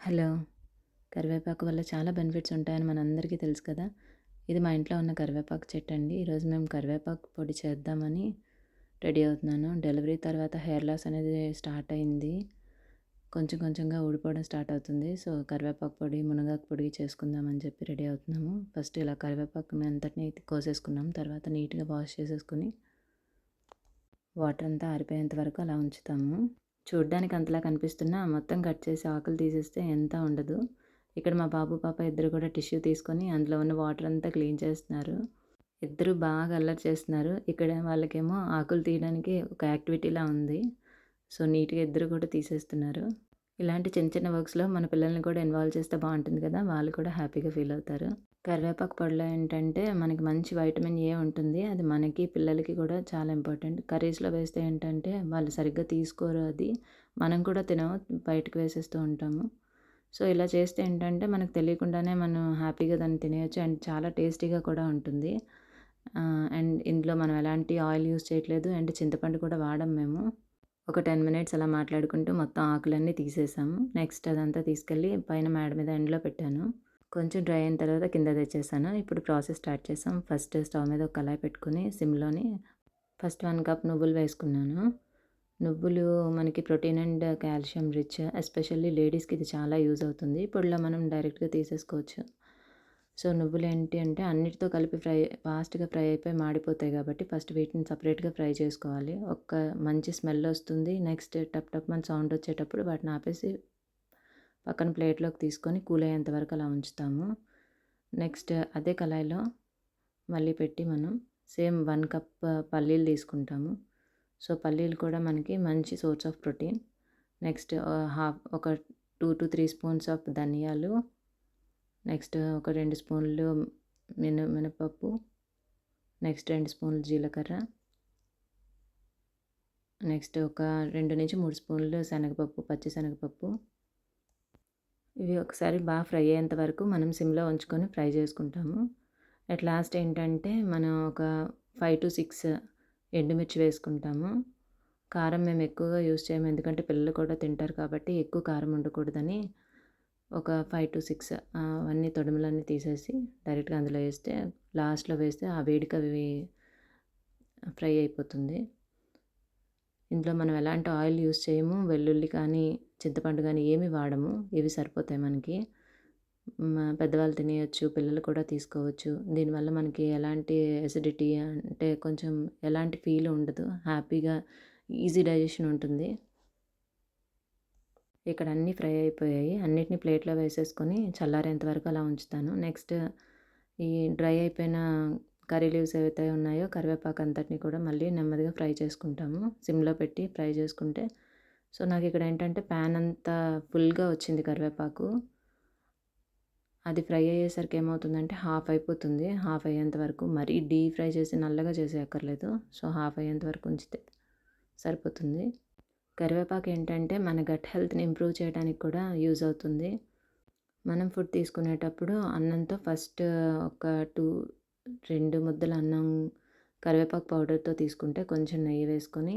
Hello. కరివేపాకు వల్ల చాలా బెనిఫిట్స్ ఉంటాయని మనందరికీ తెలుసు కదా. ఇది మా ఇంట్లో ఉన్న కరివేపాకు చెట్టు అండి ఈరోజు మేము కరివేపాకు పొడి చేద్దామని రెడీ అవుతున్నాను. డెలివరీ తర్వాత హెయిర్ లాస్ అనేది స్టార్ట్ అయింది. కొంచెం కొంచెంగా ఊడిపోవడం స్టార్ట్ అవుతుంది. సో కరివేపాకు పొడి మునగాకు పొడి చేసుకుందామని చెప్పి రెడీ అవుతున్నాము. ఫస్ట్ ఇలా కరివేపాకు అంతటిని కోసేసుకున్నాం. తర్వాత నీట్గా వాష్ చేసేసుకుని వాటర్ అంతా ఆరిపోయేంత వరకు అలా ఉంచుతాము. చూడ్డానికి అంతలా కనిపిస్తున్నా మొత్తం కట్ చేసి ఆకులు తీసేస్తే ఎంత ఉండదు. ఇక్కడ మా బాబు పాప ఇద్దరు కూడా టిష్యూ తీసుకొని అందులో ఉన్న వాటర్ అంతా క్లీన్ చేస్తున్నారు. ఇద్దరు బాగా అల్లరి చేస్తున్నారు. ఇక్కడ వాళ్ళకేమో ఆకులు తీయడానికి ఒక యాక్టివిటీలా ఉంది. సో నీట్గా ఇద్దరు కూడా తీసేస్తున్నారు. ఇలాంటి చిన్న చిన్న వర్క్స్లో మన పిల్లల్ని కూడా ఇన్వాల్వ్ చేస్తే బాగుంటుంది కదా వాళ్ళు కూడా హ్యాపీగా ఫీల్ అవుతారు. కరివేపాకు పొడిలో ఏంటంటే మనకి మంచి వైటమిన్ ఏ ఉంటుంది. అది మనకి పిల్లలకి కూడా చాలా ఇంపార్టెంట్. కర్రీస్లో వేస్తే ఏంటంటే వాళ్ళు సరిగ్గా తీసుకోరు అది. మనం కూడా తినము బయటకు వేసేస్తూ ఉంటాము. సో ఇలా చేస్తే ఏంటంటే మనకు తెలియకుండానే మనం హ్యాపీగా దాన్ని తినేయచ్చు అండ్ చాలా టేస్టీగా కూడా ఉంటుంది. అండ్ ఇందులో మనం ఎలాంటి ఆయిల్ యూస్ చేయట్లేదు అండ్ చింతపండు కూడా వాడం మేము. ఒక టెన్ మినిట్స్ అలా మాట్లాడుకుంటూ మొత్తం ఆకులన్నీ తీసేసాము. నెక్స్ట్ అదంతా తీసుకెళ్ళి పైన మేడ మీద ఎండలో పెట్టాను. కొంచెం డ్రై అయిన తర్వాత కింద తెచ్చేసాను. ఇప్పుడు ప్రాసెస్ స్టార్ట్ చేసాం. ఫస్ట్ స్టవ్ మీద ఒక కళాయి పెట్టుకుని సిమ్లోని ఫస్ట్ వన్ కప్ నువ్వులు వేసుకున్నాను. నువ్వులు మనకి protein and calcium rich especially లేడీస్కి ఇది చాలా యూజ్ అవుతుంది. ఇప్పుడులో మనం డైరెక్ట్గా తీసేసుకోవచ్చు. సో నువ్వులు ఏంటి అంటే అన్నిటితో కలిపి ఫ్రై ఫాస్ట్గా ఫ్రై అయిపోయి మాడిపోతాయి కాబట్టి ఫస్ట్ వీటిని సపరేట్గా ఫ్రై చేసుకోవాలి. ఒక మంచి స్మెల్ వస్తుంది. నెక్స్ట్ టప్ టప్ మన సౌండ్ వచ్చేటప్పుడు వాటిని ఆపేసి పక్కన ప్లేట్లోకి తీసుకొని కూల్ అయ్యేంత వరకు అలా ఉంచుతాము. నెక్స్ట్ అదే కళాయిలో మళ్ళీ పెట్టి మనం సేమ్ వన్ కప్ పల్లీలు తీసుకుంటాము. సో పల్లీలు కూడా మనకి మంచి source of protein. Next half ఒక two to three spoons of ధనియాలు. నెక్స్ట్ ఒక రెండు స్పూన్లు మిన మినపప్పు. నెక్స్ట్ రెండు స్పూన్లు జీలకర్ర. నెక్స్ట్ ఒక రెండు నుంచి మూడు స్పూన్లు శనగపప్పు పచ్చి శనగపప్పు. ఇవి ఒకసారి బాగా ఫ్రై అయ్యేంత వరకు మనం సిమ్లో ఉంచుకొని ఫ్రై చేసుకుంటాము. అట్ లాస్ట్ ఏంటంటే మనం ఒక ఫైవ్ టు సిక్స్ ఎండుమిర్చి వేసుకుంటాము. కారం మేము ఎక్కువగా యూజ్ చేయము ఎందుకంటే పిల్లలు కూడా తింటారు కాబట్టి ఎక్కువ కారం ఉండకూడదని ఒక ఫైవ్ టు సిక్స్ అవన్నీ తొడుములన్నీ తీసేసి డైరెక్ట్గా అందులో వేస్తే లాస్ట్లో వేస్తే ఆ వేడికి అవి ఫ్రై అయిపోతుంది. ఇందులో మనం ఎలాంటి ఆయిల్ యూస్ చేయము వెల్లుల్లి కానీ చింతపండు కానీ ఏమి వాడము ఇవి సరిపోతాయి మనకి. పెద్దవాళ్ళు తినేయచ్చు పిల్లలు కూడా తీసుకోవచ్చు. దీనివల్ల మనకి ఎలాంటి ఎసిడిటీ అంటే కొంచెం ఎలాంటి ఫీల్ ఉండదు. హ్యాపీగా ఈజీ డైజెషన్ ఉంటుంది. ఇక్కడ అన్నీ ఫ్రై అయిపోయాయి. అన్నిటిని ప్లేట్లో వేసేసుకొని చల్లారేంత వరకు అలా ఉంచుతాను. నెక్స్ట్ ఈ డ్రై అయిపోయిన కర్రీ లీవ్స్ ఏవైతే ఉన్నాయో కరివేపాకు అంతటిని కూడా మళ్ళీ నెమ్మదిగా ఫ్రై చేసుకుంటాము. సిమ్లో పెట్టి ఫ్రై చేసుకుంటే సో నాకు ఇక్కడ ఏంటంటే ప్యాన్ అంతా ఫుల్గా వచ్చింది కరివేపాకు. అది ఫ్రై అయ్యేసరికి ఏమవుతుందంటే హాఫ్ అయిపోతుంది. హాఫ్ అయ్యేంత వరకు మరీ డీప్ ఫ్రై చేసి నల్లగా చేసే అక్కర్లేదు సో హాఫ్ అయ్యేంత వరకు ఉంచితే సరిపోతుంది. కరివేపాకు ఏంటంటే మన గట్ హెల్త్ని ఇంప్రూవ్ చేయడానికి కూడా యూజ్ అవుతుంది. మనం ఫుడ్ తీసుకునేటప్పుడు అన్నంతో ఫస్ట్ ఒక టూ రెండు ముద్దల అన్నం కరివేపాకు పౌడర్తో తీసుకుంటే కొంచెం నెయ్యి వేసుకొని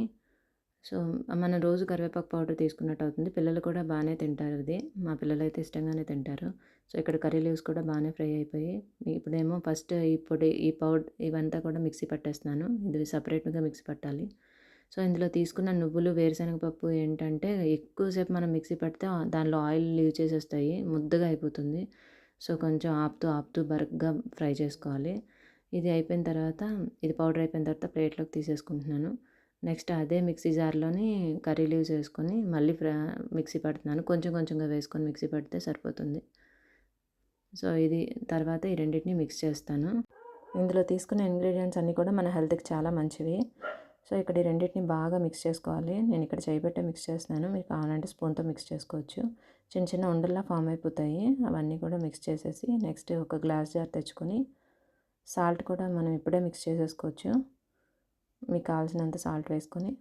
సో మనం రోజు కరివేపాకు పౌడర్ తీసుకున్నట్టు అవుతుంది. పిల్లలు కూడా బాగానే తింటారు ఇది. మా పిల్లలు అయితే ఇష్టంగానే తింటారు. సో ఇక్కడ కర్రీ లీవ్స్ కూడా బాగానే ఫ్రై అయిపోయి ఇప్పుడేమో ఫస్ట్ ఈ పొడి ఈ పౌడర్ ఇవంతా కూడా మిక్సీ పట్టేస్తున్నాను. ఇది సపరేట్గా మిక్సీ పట్టాలి. సో ఇందులో తీసుకున్న నువ్వులు వేరుశనగ పప్పు ఏంటంటే ఎక్కువసేపు మనం మిక్సీ పడితే దానిలో ఆయిల్ లీవ్ చేసేస్తాయి. ముద్దగా అయిపోతుంది. సో కొంచెం ఆపుతూ ఆపుతూ బరగ్గా ఫ్రై చేసుకోవాలి. ఇది అయిపోయిన తర్వాత ఇది పౌడర్ అయిపోయిన తర్వాత ప్లేట్లోకి తీసేసుకుంటున్నాను. నెక్స్ట్ అదే మిక్సీ జార్లోని కర్రీ లీవ్స్ వేసుకొని మళ్ళీ ఫ్రై మిక్సీ పడుతున్నాను. కొంచెం కొంచెంగా వేసుకొని మిక్సీ పడితే సరిపోతుంది. సో ఇది తర్వాత ఈ రెండింటిని మిక్స్ చేస్తాను. ఇందులో తీసుకున్న ఇంగ్రీడియంట్స్ అన్నీ కూడా మన హెల్త్కి చాలా మంచివి. సో ఇక్కడ ఈ రెండింటిని బాగా మిక్స్ చేసుకోవాలి. నేను ఇక్కడ చేయబెట్టే మిక్స్ చేస్తున్నాను. మీరు కావాలంటే స్పూన్తో మిక్స్ చేసుకోవచ్చు. చిన్న చిన్న ఉండల్లా ఫామ్ అయిపోతాయి. అవన్నీ కూడా మిక్స్ చేసేసి నెక్స్ట్ ఒక గ్లాస్ జార్ తెచ్చుకొని సాల్ట్ కూడా మనం ఇప్పుడే మిక్స్ చేసేసుకోవచ్చు. మీకు కావాల్సినంత సాల్ట్ వేసుకొని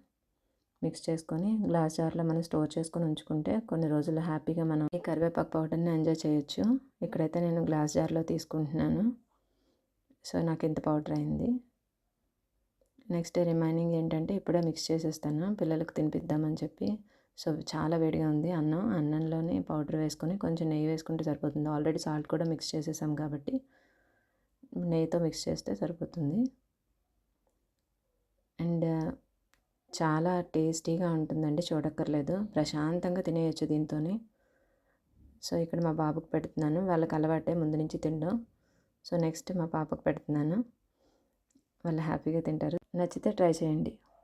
మిక్స్ చేసుకొని గ్లాస్ జార్లో మనం స్టోర్ చేసుకొని ఉంచుకుంటే కొన్ని రోజులు హ్యాపీగా మనం ఈ కరివేపాకు పౌడర్ని ఎంజాయ్ చేయొచ్చు. ఇక్కడైతే నేను గ్లాస్ జార్లో తీసుకుంటున్నాను. సో నాకు ఇంత పౌడర్ అయింది. నెక్స్ట్ రిమైనింగ్ ఏంటంటే ఇప్పుడే మిక్స్ చేసేస్తాను. పిల్లలకు తినిపిద్దామని చెప్పి సో చాలా వేడిగా ఉంది. అన్నం అన్నంలోనే పౌడర్ వేసుకొని కొంచెం నెయ్యి వేసుకుంటే సరిపోతుంది. ఆల్రెడీ సాల్ట్ కూడా మిక్స్ చేసేసాం కాబట్టి నెయ్యితో మిక్స్ చేస్తే సరిపోతుంది. అండ్ చాలా టేస్టీగా ఉంటుందండి. చూడక్కర్లేదు. ప్రశాంతంగా తినేయచ్చు దీంతోనే. సో ఇక్కడ మా బాబుకి పెడుతున్నాను. వాళ్ళకి అలవాటే ముందు నుంచి తినడం. సో నెక్స్ట్ మా పాపకు పెడుతున్నాను. వాళ్ళు హ్యాపీగా తింటారు. నచ్చితే ట్రై చేయండి.